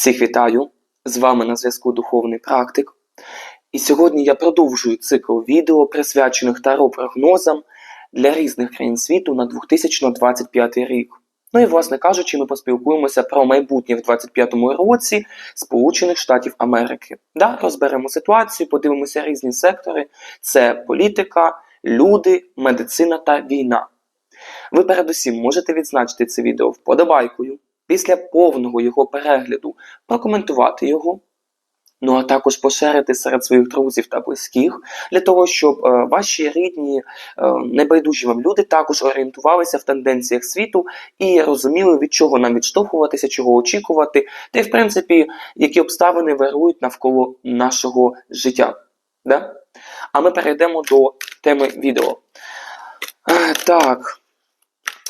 Всіх вітаю! З вами на зв'язку Духовний Практик. І сьогодні я продовжую цикл відео, присвячених таро прогнозам для різних країн світу на 2025 рік. Ну і, власне кажучи, ми поспілкуємося про майбутнє в 2025 році Сполучених Штатів Америки. Да, розберемо ситуацію, подивимося різні сектори: це політика, люди, медицина та війна. Ви передусім можете відзначити це відео вподобайкою, після повного його перегляду прокоментувати його, ну а також поширити серед своїх друзів та близьких, для того, щоб е, ваші рідні, е, небайдужі вам люди також орієнтувалися в тенденціях світу і розуміли, від чого нам відштовхуватися, чого очікувати, та й в принципі, які обставини вирують навколо нашого життя. Да? А ми перейдемо до теми відео. Е, Так.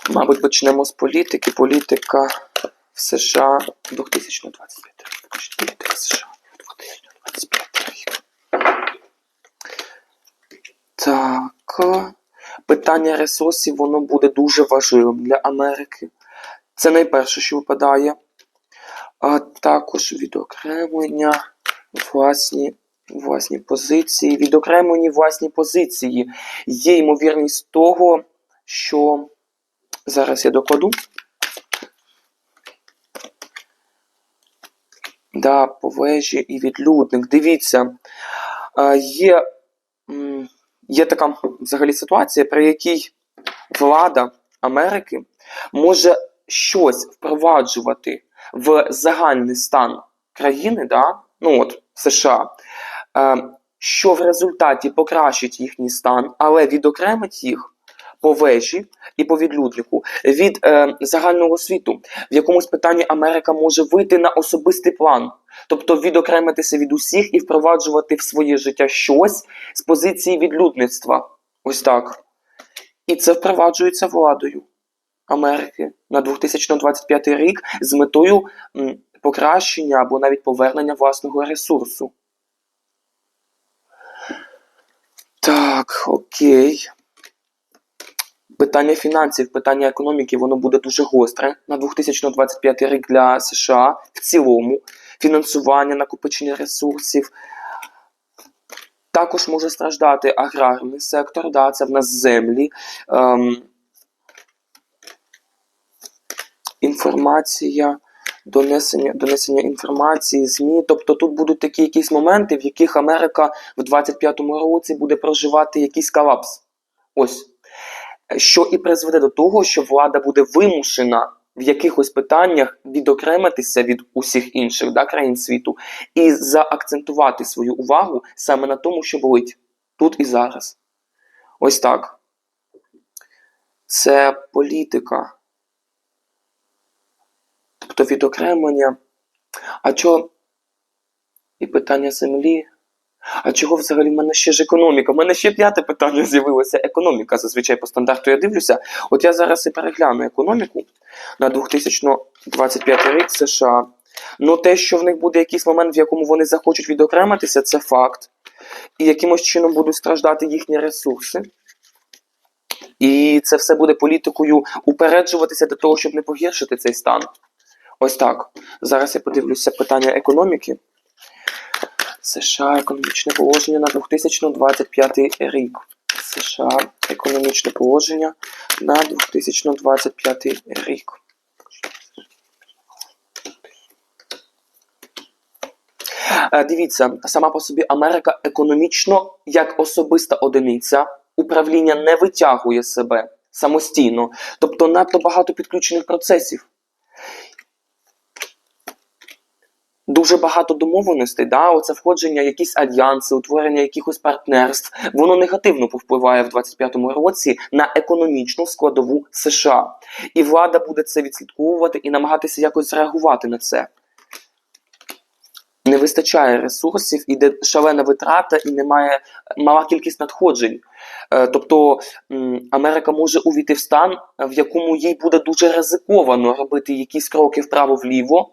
Мабуть, почнемо з політики. Політика в США 2025 рік. США 2025 рік. Так. Питання ресурсів воно буде дуже важливим для Америки. Це найперше, що випадає. А також відокремлення, власні, власні позиції. Відокремлені власні позиції. Є ймовірність того, що. Зараз я докладу. Да, по і відлюдник. Дивіться, е, є, є така взагалі ситуація, при якій влада Америки може щось впроваджувати в загальний стан країни, да? ну от США, е, що в результаті покращить їхній стан, але відокремить їх по вежі і по відлюднику від е, загального світу. В якомусь питанні Америка може вийти на особистий план, тобто відокремитися від усіх і впроваджувати в своє життя щось з позиції відлюдництва. Ось так. І це впроваджується владою Америки на 2025 рік з метою м, покращення або навіть повернення власного ресурсу. Так, окей. Питання фінансів, питання економіки, воно буде дуже гостре на 2025 рік для США в цілому. Фінансування, накопичення ресурсів. Також може страждати аграрний сектор, да, це в нас землі. Ем, інформація, донесення, донесення інформації, ЗМІ. Тобто тут будуть такі якісь моменти, в яких Америка в 25-му році буде проживати якийсь колапс. Ось що і призведе до того, що влада буде вимушена в якихось питаннях відокремитися від усіх інших да, країн світу і заакцентувати свою увагу саме на тому, що болить тут і зараз. Ось так. Це політика. Тобто відокремлення. А чого і питання землі? А чого взагалі в мене ще ж економіка? У мене ще п'яте питання з'явилося. Економіка. Зазвичай по стандарту я дивлюся. От я зараз і перегляну економіку на 2025 рік США. Ну, те, що в них буде якийсь момент, в якому вони захочуть відокремитися, це факт. І якимось чином будуть страждати їхні ресурси. І це все буде політикою упереджуватися для того, щоб не погіршити цей стан. Ось так. Зараз я подивлюся питання економіки. США економічне положення на 2025 рік. США економічне положення на 2025 рік. Е, Дивіться, сама по собі Америка економічно, як особиста одиниця, управління не витягує себе самостійно, тобто надто багато підключених процесів. Дуже багато домовленостей, да, оце входження, якісь альянси, утворення якихось партнерств, воно негативно повпливає в 25-му році на економічну складову США. І влада буде це відслідковувати і намагатися якось реагувати на це. Не вистачає ресурсів, іде шалена витрата і немає мала кількість надходжень. Е, Тобто Америка може увійти в стан, в якому їй буде дуже ризиковано робити якісь кроки вправо-вліво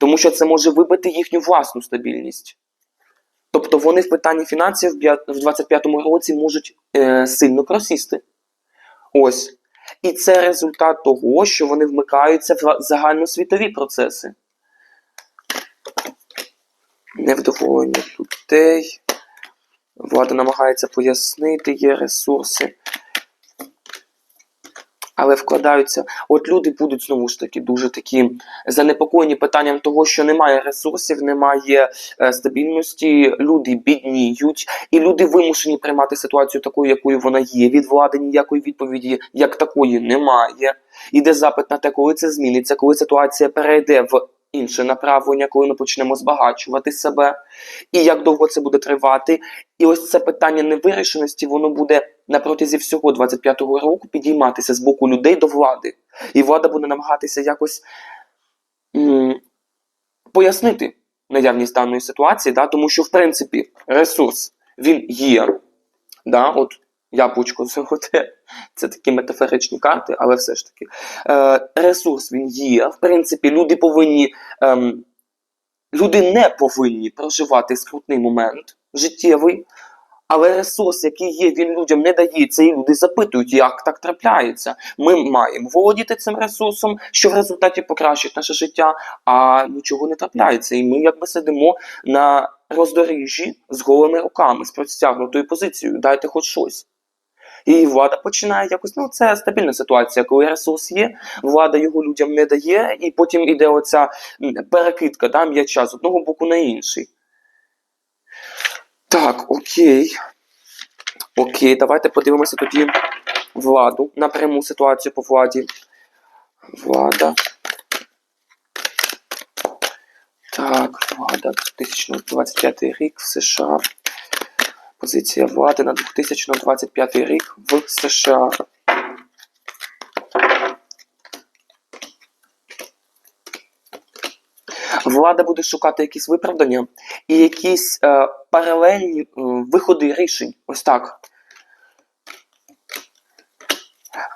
тому що це може вибити їхню власну стабільність. Тобто вони в питанні фінансів в 25-му році можуть е, сильно просісти. Ось. І це результат того, що вони вмикаються в загальносвітові процеси. невдоволення людей. Влада намагається пояснити, є ресурси. Але вкладаються. От люди будуть знову ж таки дуже такі занепокоєні питанням того, що немає ресурсів, немає е, стабільності, люди бідніють, і люди вимушені приймати ситуацію такою, якою вона є. Від влади ніякої відповіді як такої немає. Іде запит на те, коли це зміниться, коли ситуація перейде в інше направлення, коли ми почнемо збагачувати себе, і як довго це буде тривати. І ось це питання невирішеності, воно буде на протязі всього 25-го року підійматися з боку людей до влади. І влада буде намагатися якось м, пояснити наявність даної ситуації, да? тому що, в принципі, ресурс він є. Да? От яблучко золоте, це такі метафоричні карти, але все ж таки. Е, ресурс він є. В принципі, люди повинні. Ем, люди не повинні проживати скрутний момент життєвий. Але ресурс, який є, він людям не дається, і люди запитують, як так трапляється. Ми маємо володіти цим ресурсом, що в результаті покращить наше життя, а нічого не трапляється. І ми якби сидимо на роздоріжжі з голими руками, з простягнутою позицією. Дайте хоч щось. І влада починає якось, ну це стабільна ситуація, коли ресурс є, влада його людям не дає, і потім іде оця перекидка да, м'яча з одного боку на інший. Так, окей. Окей, давайте подивимося тоді владу. Напряму ситуацію по владі. Влада. Так, влада 2025 рік в США. Позиція влади на 2025 рік в США. Влада буде шукати якісь виправдання і якісь е, паралельні е, виходи рішень. Ось так.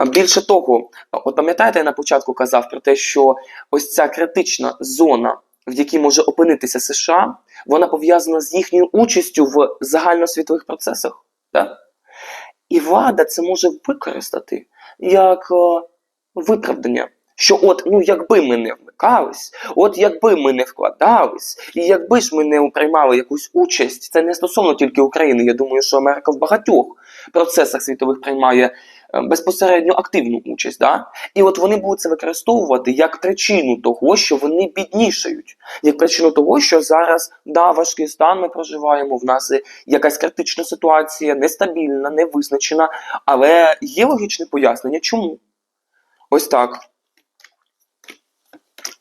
Більше того, от пам'ятаєте, я на початку казав про те, що ось ця критична зона, в якій може опинитися США, вона пов'язана з їхньою участю в загальносвітових процесах. Так? І влада це може використати як е, виправдання. Що от, ну якби ми не вмикались, от якби ми не вкладались, і якби ж ми не приймали якусь участь, це не стосовно тільки України. Я думаю, що Америка в багатьох процесах світових приймає безпосередньо активну участь. Да? І от вони будуть це використовувати як причину того, що вони біднішають, як причину того, що зараз да, важкий стан ми проживаємо. В нас якась критична ситуація, нестабільна, невизначена, але є логічне пояснення, чому. Ось так.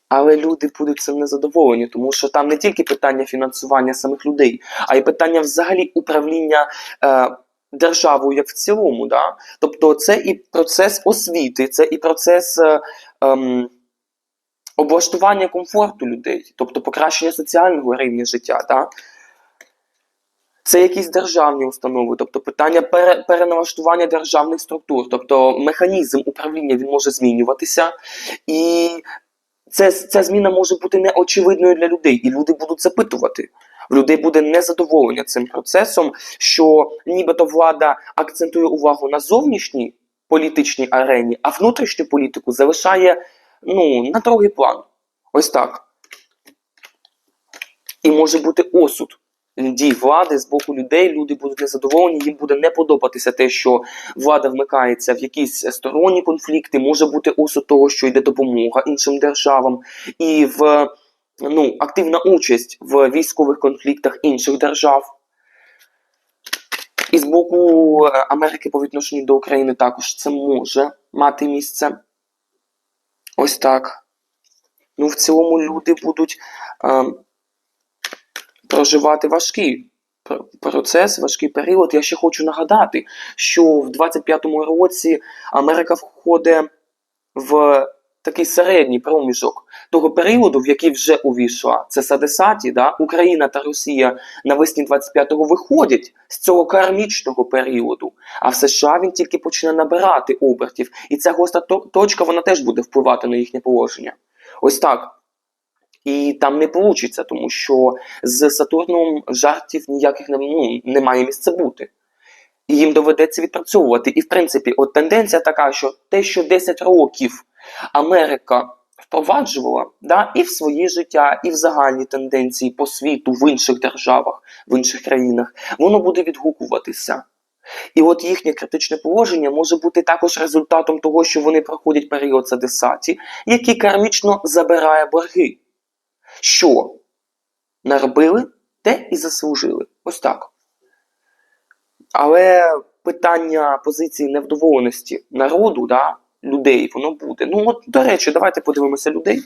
Але люди будуть цим незадоволені, тому що там не тільки питання фінансування самих людей, а й питання взагалі управління е, державою як в цілому. Да? Тобто це і процес освіти, це і процес е, ем, облаштування комфорту людей, тобто покращення соціального рівня життя. Да? Це якісь державні установи, тобто питання пере, переналаштування державних структур, тобто механізм управління він може змінюватися, і це, ця зміна може бути неочевидною для людей, і люди будуть запитувати. В людей буде незадоволення цим процесом, що нібито влада акцентує увагу на зовнішній політичній арені, а внутрішню політику залишає ну, на другий план. Ось так. І може бути осуд дій влади з боку людей. Люди будуть незадоволені, їм буде не подобатися те, що влада вмикається в якісь сторонні конфлікти, може бути осуд того, що йде допомога іншим державам, і в ну, активна участь в військових конфліктах інших держав. І з боку е, Америки по відношенню до України також це може мати місце. Ось так. Ну, в цілому люди будуть е, проживати важкий процес, важкий період. Я ще хочу нагадати, що в 25-му році Америка входить в такий середній проміжок того періоду, в який вже увійшла. Це Садесаті, да? Україна та Росія навесні 25-го виходять з цього кармічного періоду. А в США він тільки почне набирати обертів. І ця гостра точка вона теж буде впливати на їхнє положення. Ось так. І там не вийде, тому що з Сатурном жартів ніяких ну, не має місця бути. І їм доведеться відпрацьовувати. І в принципі, от тенденція така, що те, що 10 років Америка впроваджувала да, і в своє життя, і в загальні тенденції по світу, в інших державах, в інших країнах, воно буде відгукуватися. І от їхнє критичне положення може бути також результатом того, що вони проходять період садисаті, який кармічно забирає борги. Що наробили, те і заслужили. Ось так. Але питання позиції невдоволеності народу, да, людей, воно буде. Ну, от, до речі, давайте подивимося людей.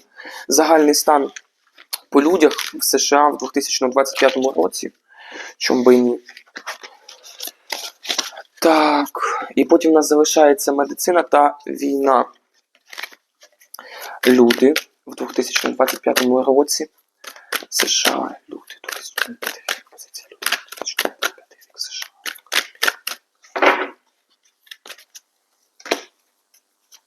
Загальний стан по людях в США в 2025 році. Чому би ні. Так, і потім у нас залишається медицина та війна. Люди в 2025 році. США. Люди, 2025 рік. Позиція люди. 2025 рік США.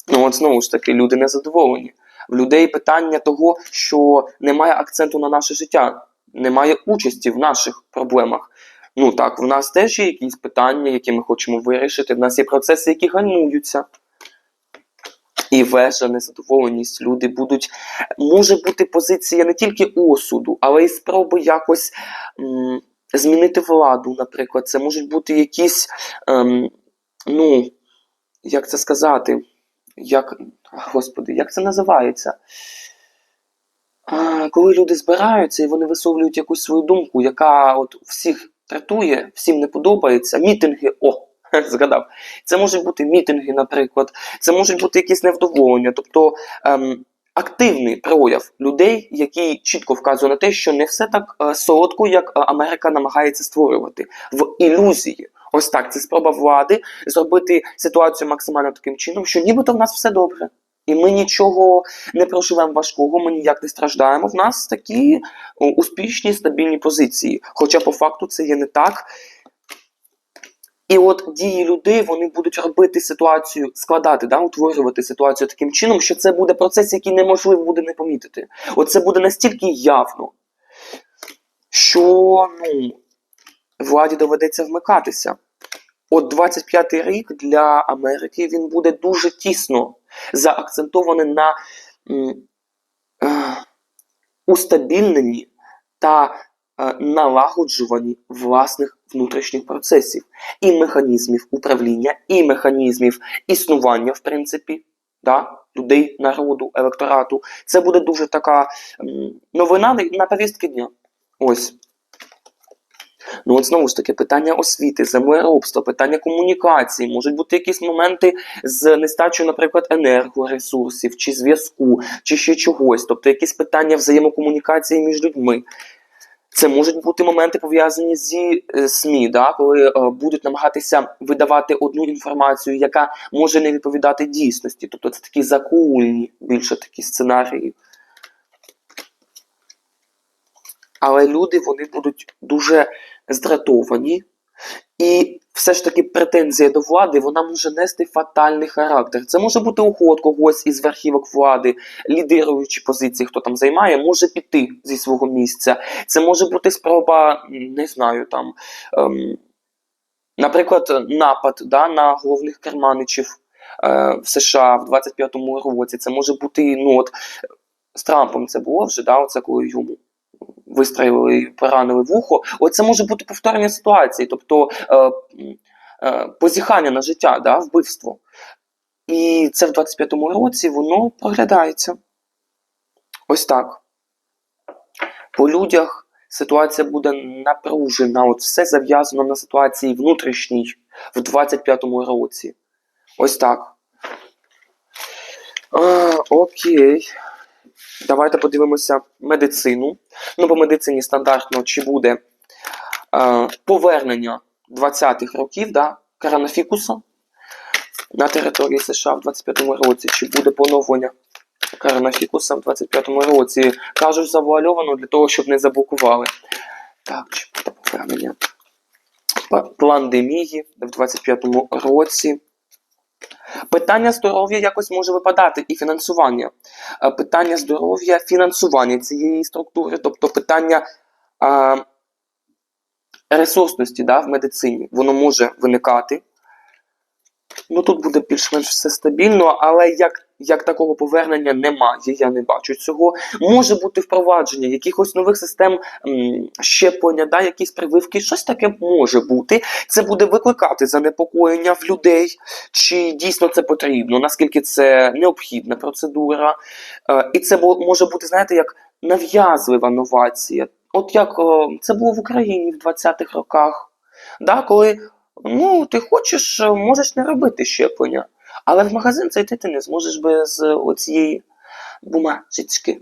Ну, от знову ж таки, люди незадоволені. В людей питання того, що немає акценту на наше життя, немає участі в наших проблемах. Ну так, в нас теж є якісь питання, які ми хочемо вирішити. В нас є процеси, які гальмуються. І вежа, незадоволеність, люди будуть. Може бути позиція не тільки осуду, але й спроби якось м, змінити владу, наприклад. Це можуть бути якісь, ем, ну, як це сказати, як, господи, як це називається? Коли люди збираються і вони висловлюють якусь свою думку, яка от всіх тратує, всім не подобається, мітинги, о, згадав. Це можуть бути мітинги, наприклад, це можуть бути якісь невдоволення, тобто ем, активний прояв людей, який чітко вказує на те, що не все так е, солодко, як е, Америка намагається створювати в ілюзії. Ось так, це спроба влади зробити ситуацію максимально таким чином, що нібито в нас все добре. І ми нічого не проживемо важкого, ми ніяк не страждаємо. В нас такі успішні, стабільні позиції. Хоча по факту це є не так. І от дії людей вони будуть робити ситуацію, складати, да, утворювати ситуацію таким чином, що це буде процес, який неможливо буде не помітити. От це буде настільки явно, що ну, владі доведеться вмикатися. От 25-й рік для Америки він буде дуже тісно заакцентований на е, устабільненні та е, налагоджуванні власних внутрішніх процесів і механізмів управління, і механізмів існування, в принципі, да, людей, народу, електорату. Це буде дуже така новина на- на повістки дня. Ось. Ну, от знову ж таки, питання освіти, землеробства, питання комунікації, можуть бути якісь моменти з нестачою, наприклад, енергоресурсів, чи зв'язку, чи ще чогось, тобто якісь питання взаємокомунікації між людьми. Це можуть бути моменти пов'язані зі е, СМІ, да, коли е, будуть намагатися видавати одну інформацію, яка може не відповідати дійсності. Тобто це такі закульні більше такі сценарії. Але люди вони будуть дуже здратовані, і все ж таки претензія до влади вона може нести фатальний характер. Це може бути уход когось із верхівок влади, лідируючі позиції, хто там займає, може піти зі свого місця. Це може бути спроба, не знаю, там, ем, наприклад, напад да, на головних керманичів е, в США в 25-му році. Це може бути, ну от з Трампом це було вже, да, оце коли йому вистрелили і поранили вухо. Оце може бути повторення ситуації, тобто е, е, позіхання на життя, да, вбивство. І це в 25-му році воно проглядається. Ось так. По людях ситуація буде напружена. От все зав'язано на ситуації внутрішній в 25-му році. Ось так. А, окей. Давайте подивимося медицину. Ну, по медицині стандартно чи буде е, повернення 20-х років да, коронавікуса на території США в 25-му році, чи буде поновлення коронавікуса в 25-му році. Кажуть, завуальовано для того, щоб не заблокували. Так, чи буде повернення пандемії в 25-му році. Питання здоров'я якось може випадати і фінансування. Е, Питання здоров'я, фінансування цієї структури, тобто питання а, ресурсності да, в медицині, воно може виникати. Ну тут буде більш-менш все стабільно, але як, як такого повернення немає, я не бачу цього. Може бути впровадження якихось нових систем щеплення, да, якісь прививки, щось таке може бути. Це буде викликати занепокоєння в людей, чи дійсно це потрібно, наскільки це необхідна процедура. Е, і це може бути, знаєте, як нав'язлива новація. От як е, це було в Україні в 20-х роках, да, коли ну, ти хочеш, е, можеш не робити щеплення, але в магазин зайти ти не зможеш без е, оцієї бумажечки,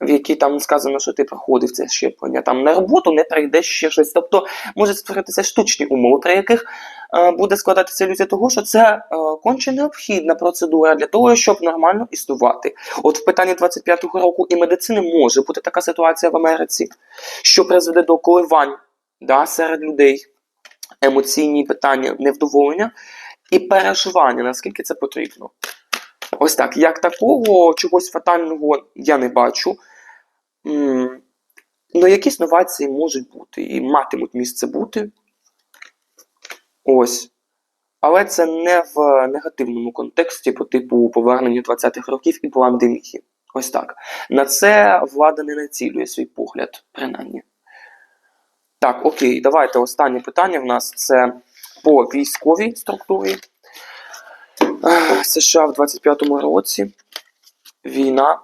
в якій там сказано, що ти проходив це щеплення. Там на роботу не прийдеш ще щось. Тобто можуть створитися штучні умови, при яких е, буде складатися ілюзія того, що це е, конче необхідна процедура для того, щоб нормально існувати. От в питанні 25-го року і медицини може бути така ситуація в Америці, що призведе до коливань да, серед людей, емоційні питання, невдоволення і переживання, наскільки це потрібно. Ось так, як такого чогось фатального я не бачу. Ну, якісь новації можуть бути і матимуть місце бути. Ось. Але це не в негативному контексті по типу повернення 20-х років і пандемії. Ось так. На це влада не націлює свій погляд, принаймні. Так, окей, давайте останнє питання в нас це по військовій структурі. США в 25-му році. Війна.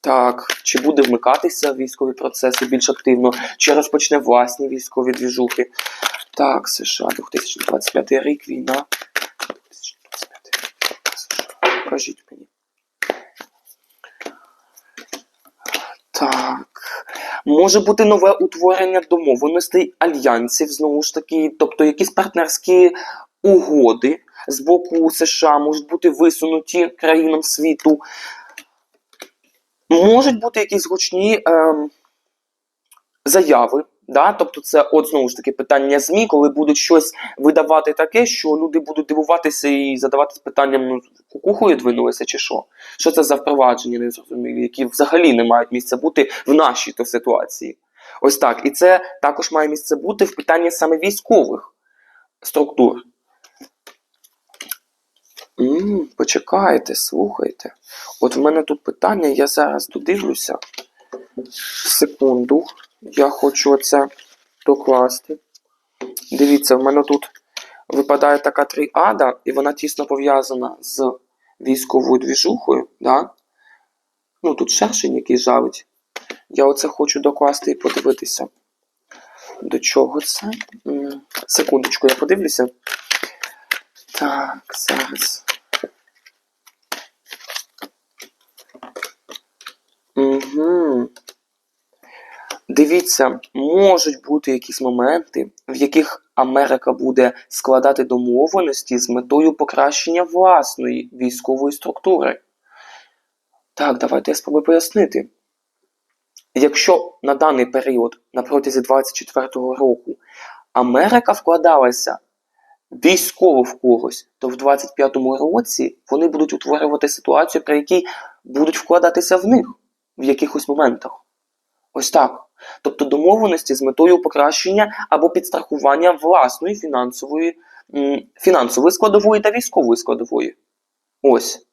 Так, чи буде вмикатися військові процеси більш активно, чи розпочне власні військові двіжухи. Так, США, 2025 рік, війна. 2025 рік, США. Кажіть мені. Так. Може бути нове утворення домовленостей альянсів, знову ж таки, тобто якісь партнерські угоди з боку США можуть бути висунуті країнам світу. Можуть бути якісь гучні е, заяви. Да? Тобто, це от знову ж таки питання ЗМІ, коли будуть щось видавати таке, що люди будуть дивуватися і задаватися питанням: ну, кукухою двинулися чи що? Що це за впровадження незрозумілі, які взагалі не мають місця бути в нашій то ситуації. Ось так. І це також має місце бути в питанні саме військових структур. м почекайте, слухайте. От в мене тут питання, я зараз додивлюся. Секунду. Я хочу оце докласти. Дивіться, в мене тут випадає така тріада, і вона тісно пов'язана з військовою двіжухою. Да? Ну, тут шершень який жалить. Я оце хочу докласти і подивитися. До чого це? Секундочку, я подивлюся. Так, зараз. Угу. Дивіться, можуть бути якісь моменти, в яких Америка буде складати домовленості з метою покращення власної військової структури. Так, давайте я спробую пояснити. Якщо на даний період, на протязі 24-го року, Америка вкладалася військово в когось, то в 25-му році вони будуть утворювати ситуацію, при якій будуть вкладатися в них в якихось моментах. Ось так. Тобто домовленості з метою покращення або підстрахування власної фінансової, фінансової складової та військової складової. Ось.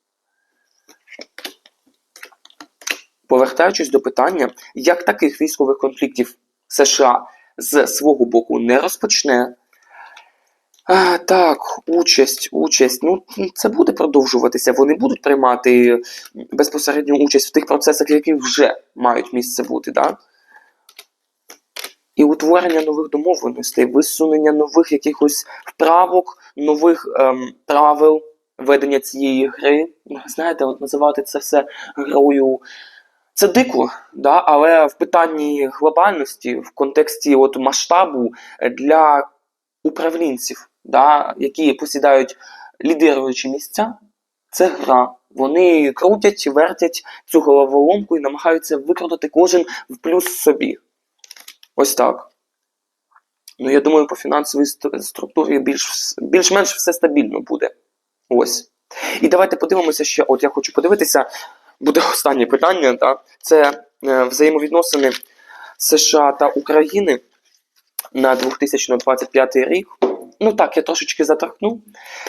Повертаючись до питання, як таких військових конфліктів США з свого боку не розпочне. А, так, участь, участь. Ну, це буде продовжуватися. Вони будуть приймати безпосередню участь в тих процесах, які вже мають місце бути. Да? І утворення нових домовленостей, висунення нових якихось вправок, нових ем, правил ведення цієї гри. Знаєте, от називати це все грою. Це дико, да? але в питанні глобальності, в контексті от масштабу для управлінців, да? які посідають лідируючі місця, це гра. Вони крутять, вертять цю головоломку і намагаються викрутити кожен в плюс собі. Ось так. Ну, я думаю, по фінансовій структурі більш, більш-менш все стабільно буде. Ось. І давайте подивимося ще. От я хочу подивитися, буде останнє питання. Так? Це е, взаємовідносини США та України на 2025 рік. ну так, я трошечки заторкну.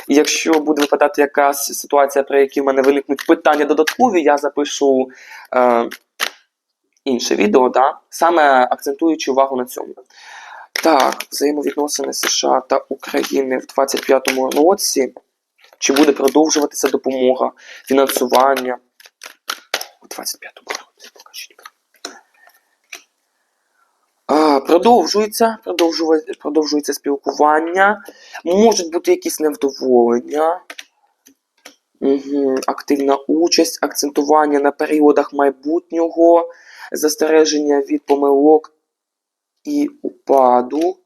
Якщо буде випадати якась ситуація, при якій в мене виникнуть питання додаткові, я запишу е, інше відео, да? саме акцентуючи увагу на цьому. Так, взаємовідносини США та України в 25-му році. Чи буде продовжуватися допомога, фінансування у 25-му році? Покажіть. Продовжується, продовжується спілкування. Можуть бути якісь невдоволення. Угу. Активна участь, акцентування на періодах майбутнього, застереження від помилок і упаду,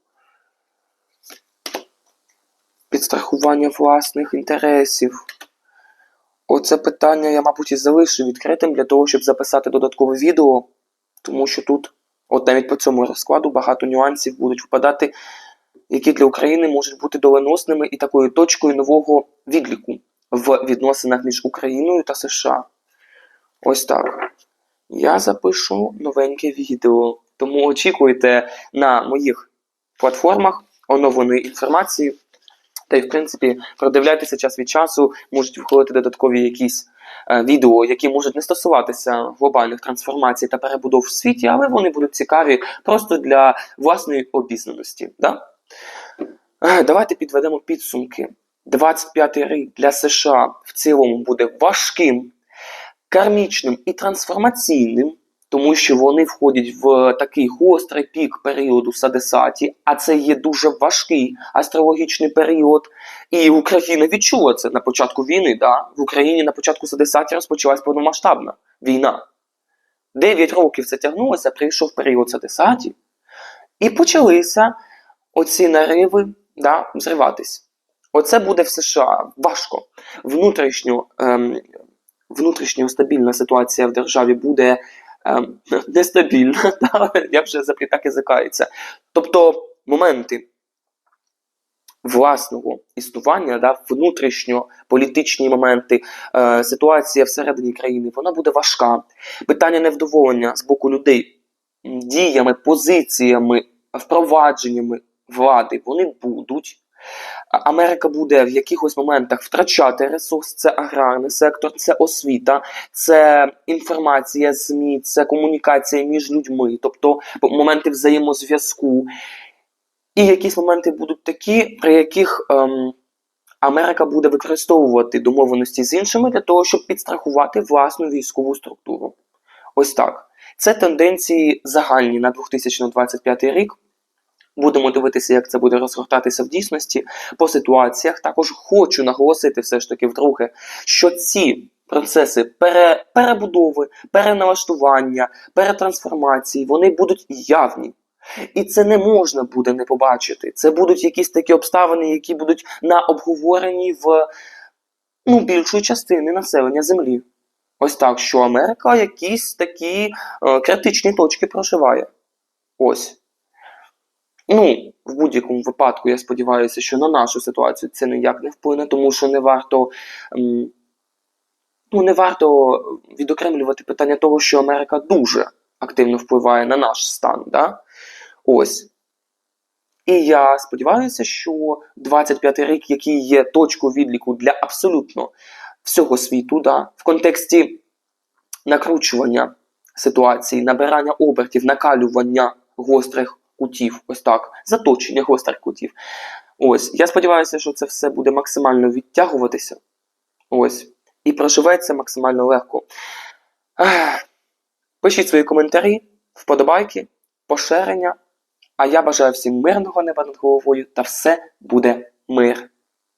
підстрахування власних інтересів. Оце питання я, мабуть, і залишу відкритим для того, щоб записати додаткове відео, тому що тут, от навіть по цьому розкладу, багато нюансів будуть впадати, які для України можуть бути доленосними і такою точкою нового відліку в відносинах між Україною та США. Ось так. Я запишу новеньке відео, тому очікуйте на моїх платформах оновленої інформації. Та й, в принципі, продивляйтеся час від часу, можуть виходити додаткові якісь е, відео, які можуть не стосуватися глобальних трансформацій та перебудов в світі, але вони будуть цікаві просто для власної обізнаності. Да? Е, Давайте підведемо підсумки. 25-й рік для США в цілому буде важким, кармічним і трансформаційним, тому що вони входять в такий гострий пік періоду Садесаті, а це є дуже важкий астрологічний період. І Україна відчула це на початку війни. Да? В Україні на початку Садесаті розпочалась повномасштабна війна. Дев'ять років це тягнулося, прийшов період Садесаті, і почалися оці нариви да, зриватись. Оце буде в США важко. Внутрішньо, ем, внутрішньо стабільна ситуація в державі буде ем, нестабільна. Да? Я вже так і закається. Тобто моменти власного існування, да, внутрішньополітичні моменти, е, ситуація всередині країни, вона буде важка. Питання невдоволення з боку людей діями, позиціями, впровадженнями влади вони будуть. Америка буде в якихось моментах втрачати ресурс, це аграрний сектор, це освіта, це інформація, ЗМІ, це комунікація між людьми, тобто моменти взаємозв'язку. І якісь моменти будуть такі, при яких ем, Америка буде використовувати домовленості з іншими для того, щоб підстрахувати власну військову структуру. Ось так. Це тенденції загальні на 2025 рік. Будемо дивитися, як це буде розгортатися в дійсності по ситуаціях. Також хочу наголосити все ж таки вдруге, що ці процеси пере, перебудови, переналаштування, перетрансформації, вони будуть явні. І це не можна буде не побачити. Це будуть якісь такі обставини, які будуть на обговоренні в ну, більшої частини населення Землі. Ось так, що Америка якісь такі е, критичні точки проживає. Ось. Ну, в будь-якому випадку, я сподіваюся, що на нашу ситуацію це ніяк не вплине, тому що не варто. Ну, не варто відокремлювати питання того, що Америка дуже активно впливає на наш стан. Да? Ось. І я сподіваюся, що 25-й рік, який є точкою відліку для абсолютно всього світу, да, в контексті накручування ситуації, набирання обертів, накалювання гострих кутів, ось так, заточення гострих кутів. Ось, я сподіваюся, що це все буде максимально відтягуватися. Ось. І проживеться максимально легко. Пишіть свої коментарі, вподобайки, поширення. А я бажаю всім мирного неба над головою та все буде мир.